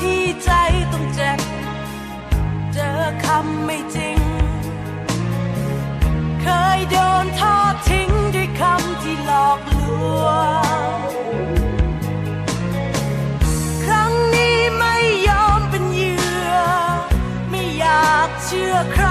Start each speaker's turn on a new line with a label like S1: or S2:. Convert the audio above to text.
S1: ที่ใจต้องเจ็บ เจอคำไม่จริง เคยโดนทอดทิ้งด้วยคำที่หลอกลวง ครั้งนี้ไม่ยอมเป็นเหยื่อ ไม่อยากเชื่อใคร